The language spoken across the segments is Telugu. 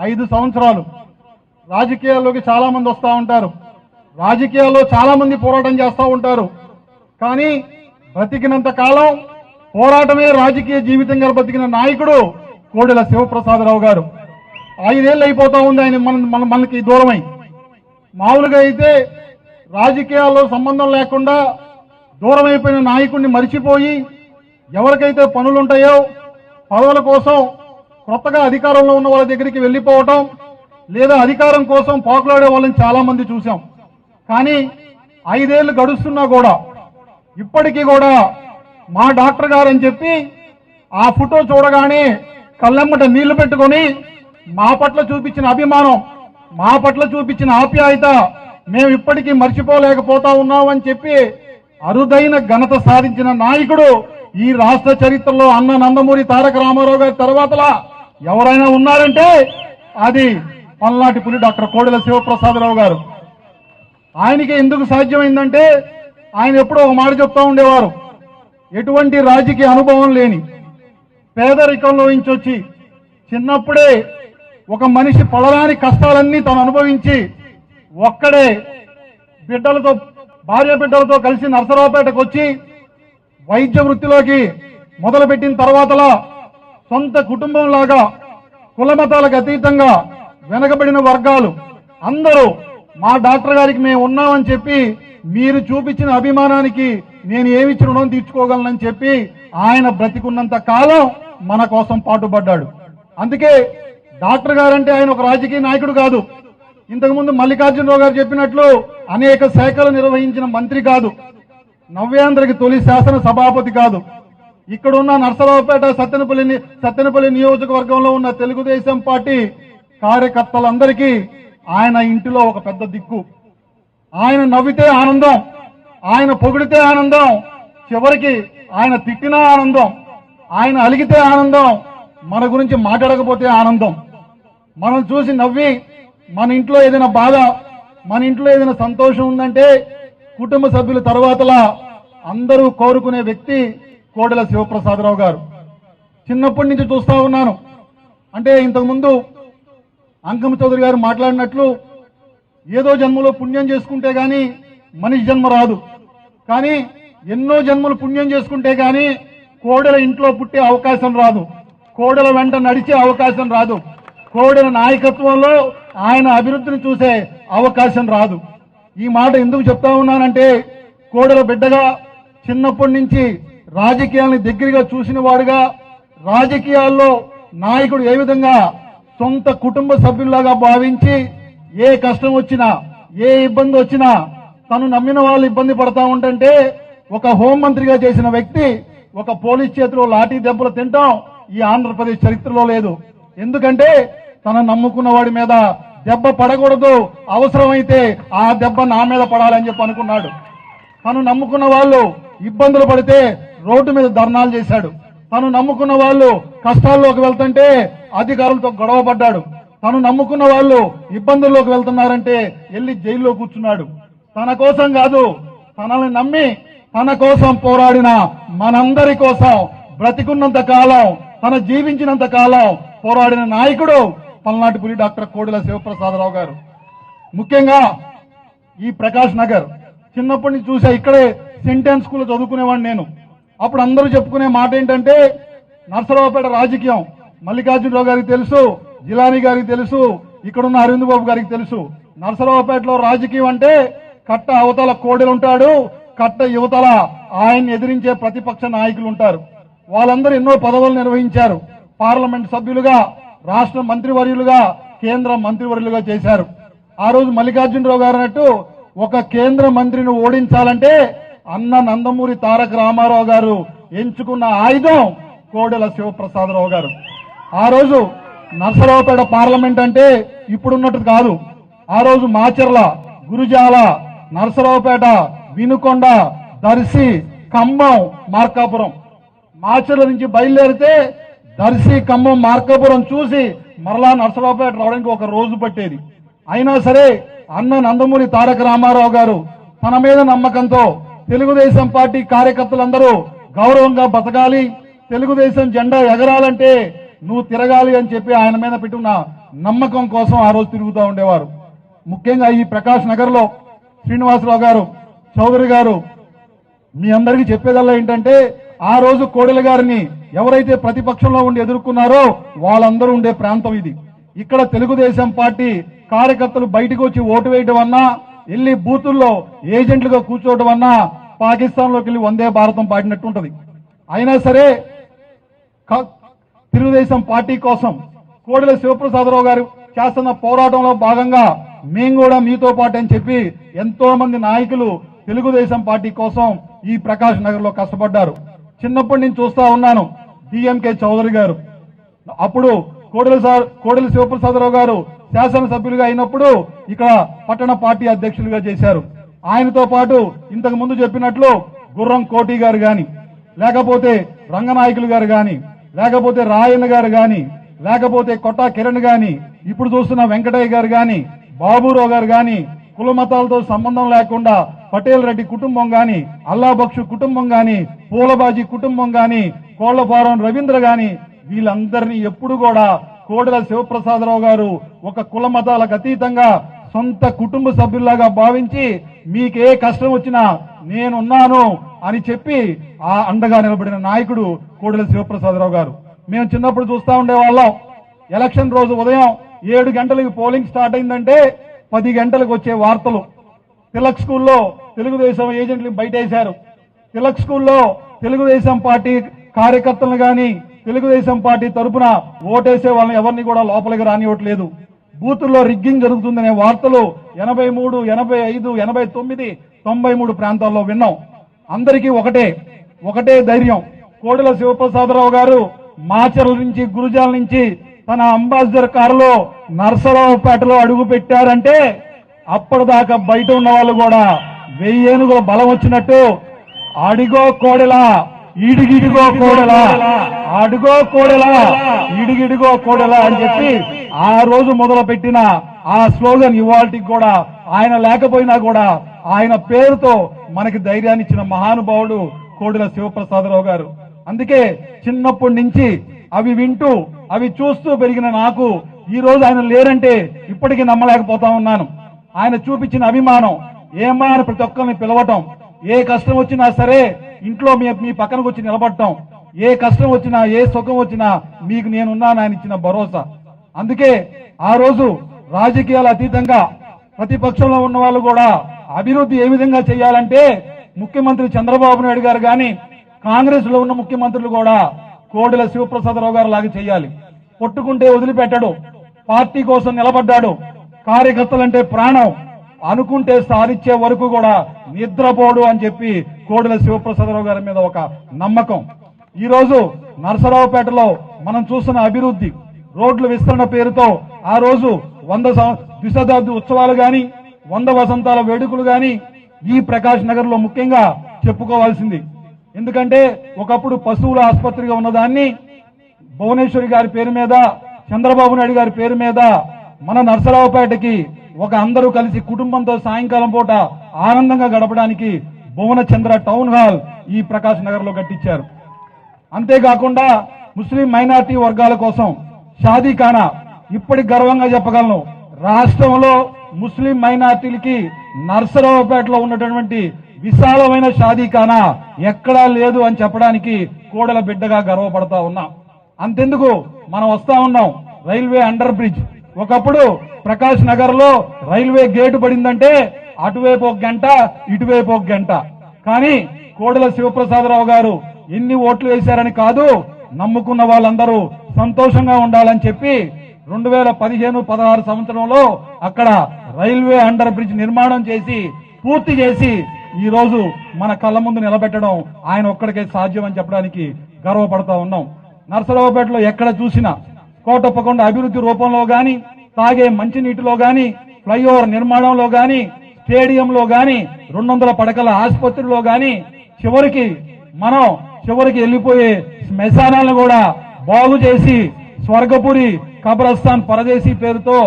ఐదు సంవత్సరాలు. రాజకీయాల్లోకి చాలా మంది వస్తూ ఉంటారు. రాజకీయాల్లో చాలా మంది పోరాటం చేస్తూ ఉంటారు. కానీ బ్రతికినంత కాలం పోరాటమే రాజకీయ జీవితంగా బ్రతికిన నాయకుడు కోడెల శివప్రసాదరావు గారు. ఐదేళ్ళు అయిపోతా ఉంది ఆయన మన మన- మనకి దూరమై. మామూలుగా అయితే రాజకీయాల్లో సంబంధం లేకుండా దూరమైపోయిన నాయకుడిని మరిచిపోయి ఎవరికైతే పనులుంటాయో పదవుల కోసం కొత్తగా అధికారంలో ఉన్న వాళ్ళ దగ్గరికి వెళ్ళిపోవటం లేదా అధికారం కోసం పోకలాడే వాళ్ళని చాలా మంది చూసాం కానీ ఐదేళ్ళు గడుస్తున్నా కూడా ఇప్పటికీ కూడా మా డాక్టర్ గారు అని చెప్పి ఆ ఫోటో చూడగానే కళ్ళెమ్మట నీళ్ళు పెట్టుకొని మా పట్ల చూపించిన అభిమానం మా పట్ల చూపించిన ఆప్యాయత మేము ఇప్పటికీ మర్చిపోలేకపోతా ఉన్నామని చెప్పి అరుదైన ఘనత సాధించిన నాయకుడు ఈ రాష్ట్ర చరిత్రలో అన్న నందమూరి తారక రామారావు గారి తర్వాతలా ఎవరైనా ఉన్నారంటే అది పల్నాటి పులి డాక్టర్ కోడెల శివప్రసాదరావు గారు. ఆయనకి ఎందుకు సాధ్యమైందంటే ఆయన ఎప్పుడో ఒక మాట చెప్తా ఉండేవారు. ఎటువంటి రాజకీయ అనుభవం లేని పేదరికంలో నుంచి వచ్చి చిన్నప్పుడే ఒక మనిషి పడరాని కష్టాలన్నీ తను అనుభవించి ఒక్కడే బిడ్డలతో భార్య బిడ్డలతో కలిసి నరసరావుపేటకు వచ్చి వైద్య వృత్తిలోకి మొదలుపెట్టిన తర్వాతలా సొంత కుటుంబంలాగా కులమతాలకు అతీతంగా వెనకబడిన వర్గాలు. అందరూ మా డాక్టర్ గారికి మేము ఉన్నామని చెప్పి మీరు చూపించిన అభిమానానికి నేను ఏమిచ్చి రుణం తీర్చుకోగలనని చెప్పి ఆయన బ్రతికున్నంత కాలం మన కోసం పాటుపడ్డాడు. అందుకే డాక్టర్ గారంటే ఆయన ఒక రాజకీయ నాయకుడు కాదు. ఇంతకుముందు మల్లికార్జునరావు గారు చెప్పినట్లు అనేక శాఖలు నిర్వహించిన మంత్రి కాదు. నవ్యాంధ్రకి తొలి శాసన సభాపతి కాదు. ఇక్కడున్న నర్సరావుపేట సత్తెనపల్లి ని- సత్తెనపల్లి నియోజకవర్గంలో ఉన్న తెలుగుదేశం పార్టీ కార్యకర్తలందరికీ ఆయన ఇంటిలో ఒక పెద్ద దిక్కు. ఆయన నవ్వితే ఆనందం ఆయన పొగిడితే ఆనందం చివరికి ఆయన తిట్టినా ఆనందం ఆయన అలిగితే ఆనందం మన గురించి మాట్లాడకపోతే ఆనందం. మనం చూసి నవ్వి మన ఇంట్లో ఏదైనా బాధ మన ఇంట్లో ఏదైనా సంతోషం ఉందంటే కుటుంబ సభ్యుల తర్వాతలా అందరూ కోరుకునే వ్యక్తి కోడెల శివప్రసాదరావు గారు. చిన్నప్పటి నుంచి చూస్తూ ఉన్నాను. అంటే ఇంతకుముందు అంకమ చౌదరి గారు మాట్లాడినట్లు ఏదో జన్మలో పుణ్యం చేసుకుంటే కానీ మనిషి జన్మ రాదు. కానీ ఎన్నో జన్మలు పుణ్యం చేసుకుంటే కానీ కోడెల ఇంట్లో పుట్టే అవకాశం రాదు. కోడెల వెంట నడిచే అవకాశం రాదు. కోడెల నాయకత్వంలో ఆయన అభివృద్ధిని చూసే అవకాశం రాదు. ఈ మాట ఎందుకు చెప్తా ఉన్నానంటే కోడెల బిడ్డగా చిన్నప్పటి నుంచి రాజకీయాల్ని దగ్గరగా చూసిన వాడుగా రాజకీయాల్లో నాయకుడు ఏ విధంగా సొంత కుటుంబ సభ్యుల్లాగా భావించి ఏ కష్టం వచ్చినా ఏ ఇబ్బంది వచ్చినా తను నమ్మిన వాళ్ళు ఇబ్బంది పడతా ఉంటే ఒక హోంమంత్రిగా చేసిన వ్యక్తి ఒక పోలీస్ చేతిలో లాఠీ దెబ్బలు తింటాం ఈ ఆంధ్రప్రదేశ్ చరిత్రలో లేదు. ఎందుకంటే తన నమ్ముకున్న వాడి మీద దెబ్బ పడకూడదు అవసరమైతే ఆ దెబ్బ నా మీద పడాలని చెప్పి అనుకున్నాడు. తను నమ్ముకున్న వాళ్ళు ఇబ్బందులు పడితే రోడ్డు మీద ధర్నాలు చేశాడు. తను నమ్ముకున్న వాళ్ళు కష్టాల్లోకి వెళ్తుంటే అధికారులతో గొడవ పడ్డాడు. తను నమ్ముకున్న వాళ్ళు ఇబ్బందుల్లోకి వెళ్తున్నారంటే వెళ్ళి జైల్లో కూర్చున్నాడు. తన కోసం కాదు తనని నమ్మి తన కోసం పోరాడిన మనందరి కోసం బ్రతికున్నంత కాలం తన జీవించినంత కాలం పోరాడిన నాయకుడు పల్నాటి పులి డాక్టర్ కోడిల శివప్రసాదరావు గారు. ముఖ్యంగా ఈ ప్రకాష్ నగర్ చిన్నప్పటి నుంచి చూసా ఇక్కడే సెంటెన్స్ స్కూల్లో చదువుకునేవాడిని నేను. అప్పుడు అందరూ చెప్పుకునే మాట ఏంటంటే నర్సరావుపేట రాజకీయం. మల్లికార్జునరావు గారికి తెలుసు జిలానీ గారికి తెలుసు ఇక్కడున్న అరవింద్ బాబు గారికి తెలుసు. నర్సరావుపేటలో రాజకీయం అంటే కట్ట అవతల కోడెలు ఉంటాడు కట్ట యువతల ఆయన్ని ఎదిరించే ప్రతిపక్ష నాయకులు ఉంటారు వాళ్ళందరూ ఎన్నో పదవులు నిర్వహించారు. పార్లమెంట్ సభ్యులుగా రాష్ట్ర మంత్రివర్యులుగా కేంద్ర మంత్రివర్యులుగా చేశారు. ఆ రోజు మల్లికార్జునరావు గారు అన్నట్టు ఒక కేంద్ర మంత్రిని ఓడించాలంటే అన్న నందమూరి తారక రామారావు గారు ఎంచుకున్న ఆయుధం కోడెల శివప్రసాదరావు గారు. ఆ రోజు నర్సరావుపేట పార్లమెంట్ అంటే ఇప్పుడున్నట్టు కాదు. ఆ రోజు మాచర్ల గురుజాల నర్సరావుపేట వినుకొండ దర్శి ఖమ్మం మార్కాపురం. మాచర్ల నుంచి బయలుదేరితే దర్శి ఖమ్మం మార్కాపురం చూసి మరలా నర్సరావుపేట రావడానికి ఒక రోజు పట్టేది. అయినా సరే అన్న నందమూరి తారక రామారావు గారు తన మీద నమ్మకంతో తెలుగుదేశం పార్టీ కార్యకర్తలందరూ గౌరవంగా బతకాలి. తెలుగుదేశం జెండా ఎగరాలంటే నువ్వు తిరగాలి అని చెప్పి ఆయన మీద పెట్టున్న నమ్మకం కోసం ఆ రోజు తిరుగుతూ ఉండేవారు. ముఖ్యంగా ఈ ప్రకాష్ నగర్లో శ్రీనివాసరావు గారు చౌదరి గారు మీ అందరికీ చెప్పేదల్లా ఏంటంటే ఆ రోజు కోడెల గారిని ఎవరైతే ప్రతిపక్షంలో ఉండి ఎదుర్కొన్నారో వాళ్ళందరూ ఉండే ప్రాంతం ఇది. ఇక్కడ తెలుగుదేశం పార్టీ కార్యకర్తలు బయటకు వచ్చి ఓటు వేయడం అన్నా వెళ్ళి బూతుల్లో ఏజెంట్లుగా కూర్చోవడం అన్నా పాకిస్తాన్లోకి వెళ్ళి వందే భారతం పాడినట్టు ఉంటుంది అయినా సరే తెలుగుదేశం పార్టీ కోసం కోడెల శివప్రసాదరావు గారు చేస్తున్న పోరాటంలో భాగంగా మేము కూడా మీతో పాటు అని చెప్పి ఎంతో మంది నాయకులు తెలుగుదేశం పార్టీ కోసం ఈ ప్రకాష్ నగర్లో కష్టపడ్డారు. చిన్నప్పటి నుంచి చూస్తా ఉన్నాను డిఎంకే చౌదరి గారు. అప్పుడు కోడెల సార్ కోడెల శివప్రసాదరావు గారు శాసనసభ్యులుగా అయినప్పుడు ఇక్కడ పట్టణ పార్టీ అధ్యక్షులుగా చేశారు. ఆయనతో పాటు ఇంతకు ముందు చెప్పినట్లు గుర్రం కోటి గారు గాని లేకపోతే రంగనాయకులు గారు గాని లేకపోతే రాయన్న గారు గాని లేకపోతే కొట్టా కిరణ్ గాని ఇప్పుడు చూస్తున్న వెంకటయ్య గారు గాని బాబురావు గారు గాని కులమతాలతో సంబంధం లేకుండా పటేల్ రెడ్డి కుటుంబం గాని అల్లాబక్షు కుటుంబం గాని పూలబాజీ కుటుంబం గాని కోళ్ళఫారం రవీంద్ర గాని వీళ్ళందరినీ ఎప్పుడు కూడా కోడెల శివప్రసాదరావు గారు ఒక కుల మతాలకు అతీతంగా సొంత కుటుంబ సభ్యుల్లాగా భావించి మీకే కష్టం వచ్చినా నేనున్నాను అని చెప్పి ఆ అండగా నిలబడిన నాయకుడు కోడెల శివప్రసాదరావు గారు. మేము చిన్నప్పుడు చూస్తా ఉండేవాళ్ళం. ఎలక్షన్ రోజు ఉదయం ఏడు గంటలకు పోలింగ్ స్టార్ట్ అయిందంటే పది గంటలకు వచ్చే వార్తలు. తిలక్ స్కూల్లో తెలుగుదేశం ఏజెంట్లు బయటేశారు. తిలక్ స్కూల్లో తెలుగుదేశం పార్టీ కార్యకర్తలను కానీ తెలుగుదేశం పార్టీ తరపున ఓటేసే వాళ్ళని ఎవరిని కూడా లోపలికి రానివ్వట్లేదు. బూతుల్లో రిగ్గింగ్ జరుగుతుందనే వార్తలు ఎనభై మూడు ఎనభై ఐదు ఎనభై తొమ్మిది తొంభై మూడు ప్రాంతాల్లో విన్నాం. అందరికీ ఒకటే ఒకటే ధైర్యం. కోడెల శివప్రసాదరావు గారు మాచర్ల నుంచి గురుజాల నుంచి తన అంబాసిడర్ కారులో నర్సరావుపేటలో అడుగు పెట్టారంటే అప్పటిదాకా బయట ఉన్న వాళ్ళు కూడా వెయ్యేనుగుల బలం వచ్చినట్టు అడిగో కోడెలా ఇడిగిడిగో కోడెలా అడుగో కోడెలా ఇడిగిడిగో కోడెలా అని చెప్పి ఆ రోజు మొదలు పెట్టిన ఆ స్లోగన్ ఇవాళకి కూడా ఆయన లేకపోయినా కూడా ఆయన పేరుతో మనకి ధైర్యాన్ని ఇచ్చిన మహానుభావుడు కోడెల శివప్రసాదరావు గారు. అందుకే చిన్నప్పటి నుంచి అవి వింటూ అవి చూస్తూ పెరిగిన నాకు ఈ రోజు ఆయన లేరంటే ఇప్పటికీ నమ్మలేకపోతా ఉన్నాను. ఆయన చూపించిన అభిమానం ఏమా అని ప్రతి ఒక్కరిని పిలవటం ఏ కష్టం వచ్చినా సరే ఇంట్లో మీ మీ పక్కనకు వచ్చి నిలబడటం. ఏ కష్టం వచ్చినా ఏ సుఖం వచ్చినా మీకు నేనున్నాను ఆయన ఇచ్చిన భరోసా. అందుకే ఆ రోజు రాజకీయాల అతీతంగా ప్రతిపక్షంలో ఉన్న వాళ్ళు కూడా అభివృద్ధి ఏ విధంగా చేయాలంటే ముఖ్యమంత్రి చంద్రబాబు నాయుడు గారు కానీ కాంగ్రెస్లో ఉన్న ముఖ్యమంత్రులు కూడా కోడెల శివప్రసాదరావు గారు లాగా చేయాలి. కొట్టుకుంటే వదిలిపెట్టాడు. పార్టీ కోసం నిలబడ్డాడు. కార్యకర్తలంటే ప్రాణం. అనుకుంటే సాధించే వరకు కూడా నిద్రపోడు అని చెప్పి కోడెల శివప్రసాదరావు గారి మీద ఒక నమ్మకం. ఈరోజు నరసరావుపేటలో మనం చూస్తున్న అభివృద్ధి రోడ్ల విస్తరణ పేరుతో ఆ రోజు వంద ద్విశతాబ్ది ఉత్సవాలు గాని వంద వసంతాల వేడుకలు గాని ఈ ప్రకాష్ నగర్లో ముఖ్యంగా చెప్పుకోవాల్సింది. ఎందుకంటే ఒకప్పుడు పశువుల ఆసుపత్రిగా ఉన్నదాన్ని భువనేశ్వరి గారి పేరు మీద చంద్రబాబు నాయుడు గారి పేరు మీద మన నరసరావుపేటకి ఒక అందరూ కలిసి కుటుంబంతో సాయంకాలం పూట ఆనందంగా గడపడానికి భువన చంద్ర టౌన్ హాల్ ఈ ప్రకాష్ నగర్లో కట్టించారు. అంతేకాకుండా ముస్లిం మైనార్టీ వర్గాల కోసం షాదీఖానా ఇప్పటి గర్వంగా చెప్పగలను. రాష్ట్రంలో ముస్లిం మైనార్టీలకి నర్సరావుపేటలో ఉన్నటువంటి విశాలమైన షాదీఖానా ఎక్కడా లేదు అని చెప్పడానికి కోడల బిడ్డగా గర్వపడతా ఉన్నాం. అంతెందుకు మనం వస్తా ఉన్నాం రైల్వే అండర్ బ్రిడ్జ్. ఒకప్పుడు ప్రకాష్ నగర్లో రైల్వే గేటు పడిందంటే అటువైపు ఒక గంట ఇటువైపు ఒక గంట. కానీ కోడెల శివప్రసాదరావు గారు ఎన్ని ఓట్లు వేశారని కాదు నమ్ముకున్న వాళ్ళందరూ సంతోషంగా ఉండాలని చెప్పి రెండు వేల పదిహేను పదహారు సంవత్సరంలో అక్కడ రైల్వే అండర్ బ్రిడ్జ్ నిర్మాణం చేసి పూర్తి చేసి ఈ రోజు మన కళ్ళ ముందు నిలబెట్టడం ఆయన ఒక్కడికే సాధ్యం అని చెప్పడానికి గర్వపడతా ఉన్నాం. నర్సరావుపేటలో ఎక్కడ చూసినా కోటప్పకొండ అభివృద్ధి రూపంలో గాని తాగే మంచినీటిలో గాని ఫ్లైఓవర్ నిర్మాణంలో గాని స్టేడియంలో గాని రెండు వందల పడకల ఆసుపత్రిలో గాని చివరికి మనం చివరికి వెళ్ళిపోయే శ్మశానాలను కూడా బాగు చేసి స్వర్గపురి కబ్రస్థాన్ పరదేశీ పేరుతో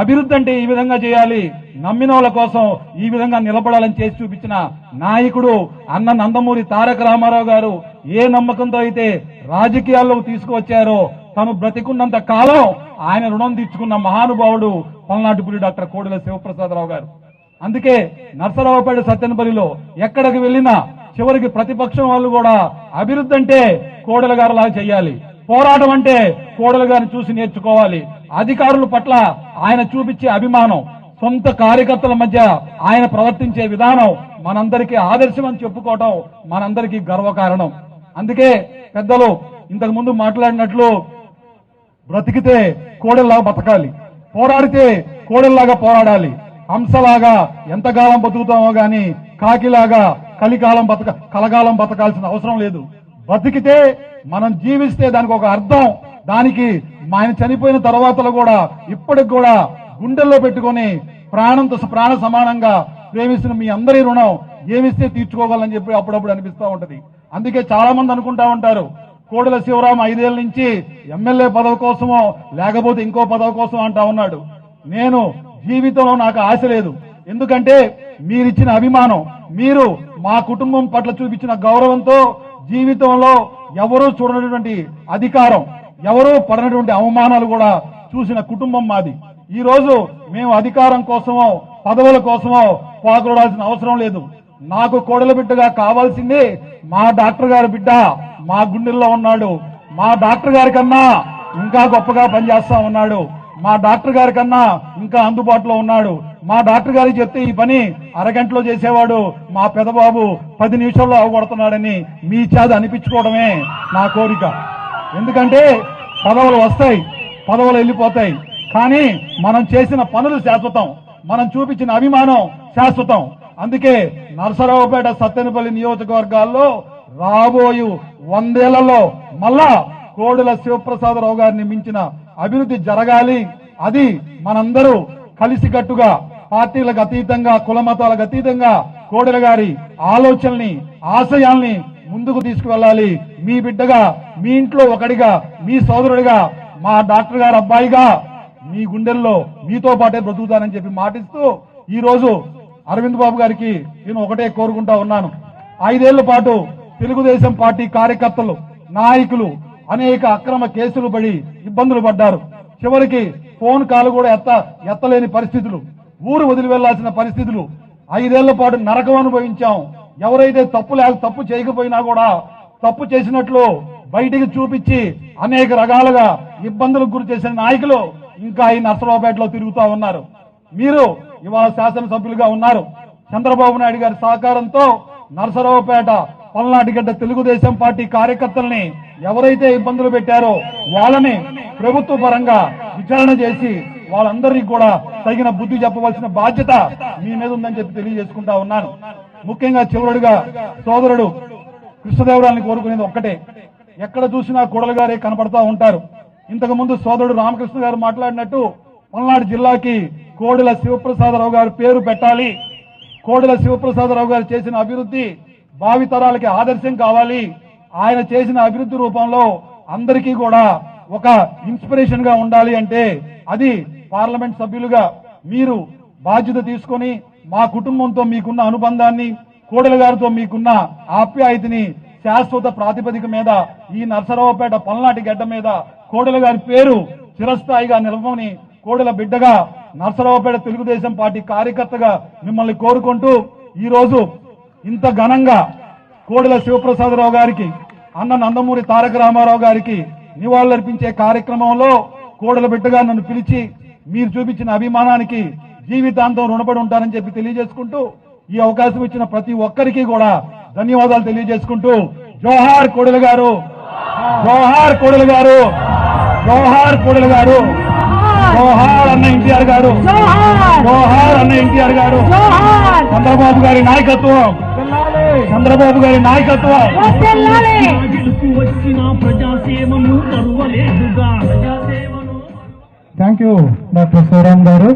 అభివృద్ధి అంటే ఈ విధంగా చేయాలి. నమ్మిన వాళ్ళ కోసం ఈ విధంగా నిలబడాలని చేసి చూపించిన నాయకుడు అన్న నందమూరి తారక రామారావు గారు ఏ నమ్మకంతో అయితే రాజకీయాల్లోకి తీసుకువచ్చారో తను బ్రతికున్నంత కాలం ఆయన రుణం తీర్చుకున్న మహానుభావుడు పల్నాటిపురి డాక్టర్ కోడెల శివప్రసాదరావు గారు. అందుకే నర్సరావుపేట సత్యనపల్లిలో ఎక్కడికి వెళ్ళినా చివరికి ప్రతిపక్షం వాళ్ళు కూడా అభివృద్ధి అంటే కోడెల గారు లాగా చేయాలి పోరాటం అంటే కోడెల గారిని చూసి నేర్చుకోవాలి. అధికారుల పట్ల ఆయన చూపించే అభిమానం సొంత కార్యకర్తల మధ్య ఆయన ప్రవర్తించే విధానం మనందరికీ ఆదర్శం అని చెప్పుకోవటం మనందరికీ గర్వకారణం. అందుకే పెద్దలు ఇంతకు ముందు మాట్లాడినట్లు బ్రతికితే కోడెల్లాగా బతకాలి. పోరాడితే కోడెల్లాగా పోరాడాలి. హంసలాగా ఎంతకాలం బతుకుతామో గాని కాకిలాగా కలికాలం బతక కలకాలం బతకాల్సిన అవసరం లేదు. బతికితే మనం జీవిస్తే దానికి ఒక అర్థం. దానికి ఆయన చనిపోయిన తర్వాతలో కూడా ఇప్పటికి కూడా గుండెల్లో పెట్టుకొని ప్రాణంతో ప్రాణ సమానంగా ప్రేమిస్తున్న మీ అందరి రుణం ఏమిస్తే తీర్చుకోగలని చెప్పి అప్పుడప్పుడు అనిపిస్తూ ఉంటది. అందుకే చాలా మంది అనుకుంటా ఉంటారు కోడెల శివరాం ఐదేళ్ళ నుంచి ఎమ్మెల్యే పదవి కోసమో లేకపోతే ఇంకో పదవి కోసం అంటా ఉన్నాడు. నేను జీవితంలో నాకు ఆశ లేదు. ఎందుకంటే మీరిచ్చిన అభిమానం మీరు మా కుటుంబం పట్ల చూపించిన గౌరవంతో జీవితంలో ఎవరూ చూడనటువంటి అధికారం ఎవరూ పడనటువంటి అవమానాలు కూడా చూసిన కుటుంబం మాది. ఈ రోజు మేము అధికారం కోసమో పదవుల కోసమో పాకులాడాల్సిన అవసరం లేదు. నాకు కోడల బిడ్డగా కావాల్సింది మా డాక్టర్ గారి బిడ్డ. మా గుండెల్లో ఉన్నాడు. మా డాక్టర్ గారి కన్నా ఇంకా గొప్పగా పనిచేస్తా ఉన్నాడు. మా డాక్టర్ గారి కన్నా ఇంకా అందుబాటులో ఉన్నాడు. మా డాక్టర్ గారికి చెప్తే ఈ పని అరగంటలో చేసేవాడు. మా పెదబాబు పది నిమిషాల్లో అవగొడుతున్నాడని మీ చేత అనిపించుకోవడమే నా కోరిక. ఎందుకంటే పదవులు వస్తాయి పదవులు వెళ్ళిపోతాయి. కానీ మనం చేసిన పనులు శాశ్వతం. మనం చూపించిన అభిమానం శాశ్వతం. అందుకే నరసరావుపేట సత్తెనపల్లి నియోజకవర్గాల్లో రాబోయు వందేళ్ళలో మళ్ళా కోడుల శివప్రసాదరావు గారిని మించిన అభివృద్ధి జరగాలి. అది మనందరూ కలిసికట్టుగా పార్టీలకు అతీతంగా కులమతాలకు అతీతంగా కోడెల గారి ఆలోచనల్ని ఆశయాల్ని ముందుకు తీసుకువెళ్ళాలి. మీ బిడ్డగా మీ ఇంట్లో ఒకడిగా మీ సోదరుడిగా మా డాక్టర్ గారు అబ్బాయిగా మీ గుండెల్లో మీతో పాటే బ్రతుకుతానని చెప్పి మాటిస్తూ ఈ రోజు అరవింద్ బాబు గారికి నేను ఒకటే కోరుకుంటా ఉన్నాను. ఐదేళ్ళ పాటు తెలుగుదేశం పార్టీ కార్యకర్తలు నాయకులు అనేక అక్రమ కేసులు పడి ఇబ్బందులు పడ్డారు. చివరికి ఫోన్ కాల్ కూడా ఎత్త ఎత్తలేని పరిస్థితులు. ఊరు వదిలి వెళ్ళాల్సిన పరిస్థితులు. ఐదేళ్ళ పాటు నరకం అనుభవించాం. ఎవరైతే తప్పు లేక తప్పు చేయకపోయినా కూడా తప్పు చేసినట్లు బయటికి చూపించి అనేక రకాలుగా ఇబ్బందులకు గురి చేసిన నాయకులు ఇంకా ఈ నర్సరావుపేటలో తిరుగుతూ ఉన్నారు. మీరు ఇవాళ శాసనసభ్యులుగా ఉన్నారు. చంద్రబాబు నాయుడు గారి సహకారంతో నరసరావుపేట పల్నాటిగడ్డ తెలుగుదేశం పార్టీ కార్యకర్తల్ని ఎవరైతే ఇబ్బందులు పెట్టారో వాళ్ళని ప్రభుత్వ పరంగా విచారణ చేసి వాళ్ళందరికీ కూడా తగిన బుద్ధి చెప్పవలసిన బాధ్యత మీ మీద ఉందని చెప్పి తెలియజేసుకుంటా ఉన్నాను. ముఖ్యంగా చివరుడుగా సోదరుడు కృష్ణదేవరాయని కోరుకునేది ఒక్కటే. ఎక్కడ చూసినా కోడలు గారే కనపడతా ఉంటారు. ఇంతకు ముందు సోదరుడు రామకృష్ణ గారు మాట్లాడినట్టు పల్నాడు జిల్లాకి కోడెల శివప్రసాదరావు గారి పేరు పెట్టాలి. కోడెల శివప్రసాదరావు గారు చేసిన అభివృద్ధి భావితరాలకి ఆదర్శం కావాలి. ఆయన చేసిన అభివృద్ధి రూపంలో అందరికీ కూడా ఒక ఇన్స్పిరేషన్గా ఉండాలి అంటే అది పార్లమెంట్ సభ్యులుగా మీరు బాధ్యత తీసుకొని మా కుటుంబంతో మీకున్న అనుబంధాన్ని కోడల గారితో మీకున్న ఆప్యాయతని శాశ్వత ప్రాతిపదిక మీద ఈ నర్సరావుపేట పల్నాటి గడ్డ మీద కోడెల గారి పేరు చిరస్థాయిగా నిలవని కోడెల బిడ్డగా నర్సరావుపేట తెలుగుదేశం పార్టీ కార్యకర్తగా మిమ్మల్ని కోరుకుంటూ ఈ రోజు ఇంత ఘనంగా కోడెల శివప్రసాదరావు గారికి అన్న నందమూరి తారక రామారావు గారికి నివాళులర్పించే కార్యక్రమంలో కోడెల బిడ్డగా నన్ను పిలిచి మీరు చూపించిన అభిమానానికి జీవితాంతం రుణపడి ఉంటానని చెప్పి తెలియజేసుకుంటూ ఈ అవకాశం ఇచ్చిన ప్రతి ఒక్కరికి కూడా ధన్యవాదాలు తెలియజేసుకుంటూ జోహార్ కోడెల గారు జోహార్ కోడెల గారు జోహార్ కోడెల గారు జోహార్ అన్న ఎన్టీఆర్ గారు జోహార్! అన్న ఎన్టీఆర్ గారు చంద్రబాబు గారి నాయకత్వం చంద్రబాబు గారి నాయకత్వం థ్యాంక్ యూ డాక్టర్ శివరామ్ గారు.